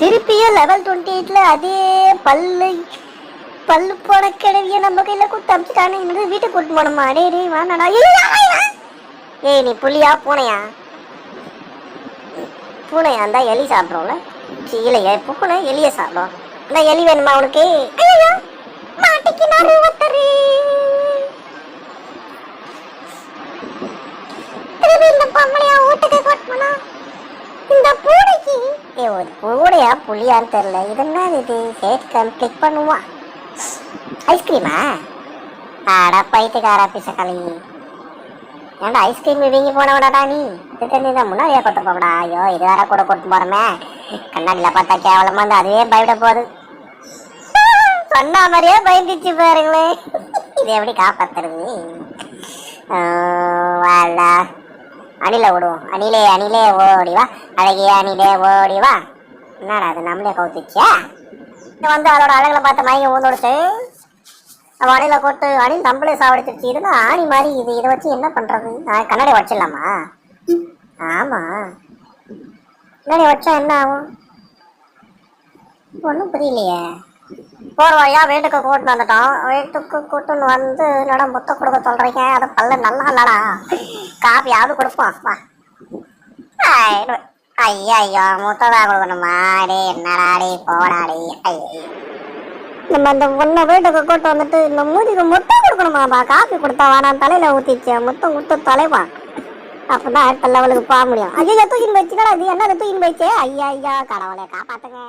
திருப்பியும் level twenty எயிட்ல அதே பல்லு பல்லு போன கிழவிய நம்ம கையில கொடுத்து அமிச்சுட்டானே. இங்க வீட்டுக்கு கூட்டு போனோமா டே டே வாடா ஏய் நீ புள்ளியா பூனையா? பூனையா? இருந்தா எலி சாப்பிட்றோம்ல. இல்லையா பூனை எலிய சாப்பிடும் இந்த எலி வேணுமா உனக்கு? ஐயோ மாட்டிக்கினாரு ஒருத்தரு திரும்பி இந்த பொம்பளையா வீட்டுக்கு கூட்டு போனா? ஒரு பூனையா புளியான்னு தெரியல. இது? என்ன இது ஹேட் கிளிக் பண்ணுவான் ஐஸ்கிரீமா ஆடா பைத்தியக்காரா பிசக்களி ஏன்டா ஐஸ்கிரீம் வீங்கி போனவடாடா நீ? இது தெரிஞ்சுதான் முன்னாடியே கொண்டு போகடா ஐயோ இது வேற கூட கொடுத்து போறமே கண்ணாடியில் பார்த்தா கேவலமாக இருந்து அதுவே பயப்பட போகுது. சொன்ன மாதிரியே பயந்துச்சு பாருங்களேன். இது எப்படி காப்பாத்துறது? ஆ, வாடா. அணில விடுவோம் அணிலே அணிலே ஓடிவா அழகிய அணிலே ஓடிவா என்னடா அது நம்மளே கவுத்துச்சா இது வந்து அதோட அழகில் பார்த்து மயங்க ஊந்தோடுச்சு நம்ம அணில போட்டு அணில் நம்மளே சாவடிச்சிருச்சு. இதுனா ஆணி மாதிரி இது? இதை வச்சு என்ன பண்ணுறது நான் கண்ணாடி வச்சிடலாமா? ஆமாம் கண்ணாடி வச்சா என்ன ஆகும்? ஒன்றும் புரியலையே. போற வழியா வீட்டுக்கு கூட்டின்னு வந்துட்டோம். வீட்டுக்கு கூட்டுன்னு வந்து என்னடா முத்த கொடுக்க சொல்றீங்க? அது பல்ல நல்லா இல்லடா. காப்பியாவது கொடுப்போம். வா. ஐயோ, ஐயா ஐயோ முத்ததா கொடுக்கணுமா? அடி என்னடாடி போடாடி ஐயோ நம்ம அந்த பொண்ணை வீட்டுக்கு கூட்டு வந்துட்டு இந்த மூதிக்கு முத்தம் கொடுக்கணுமாப்பா? காஃபி கொடுத்தா வேணாம் தலையில ஊத்திச்சு முத்தம் கொடுத்து தொலைவான் அப்போ தான் அடுத்த லெவலுக்கு போக முடியும். ஐயோ தூக்கின்னு போயிடுச்சுக்கடா இது? என்ன தூக்கின்னு போயிடுச்சு. ஐயா ஐயா கடவுளை காப்பாத்துங்க.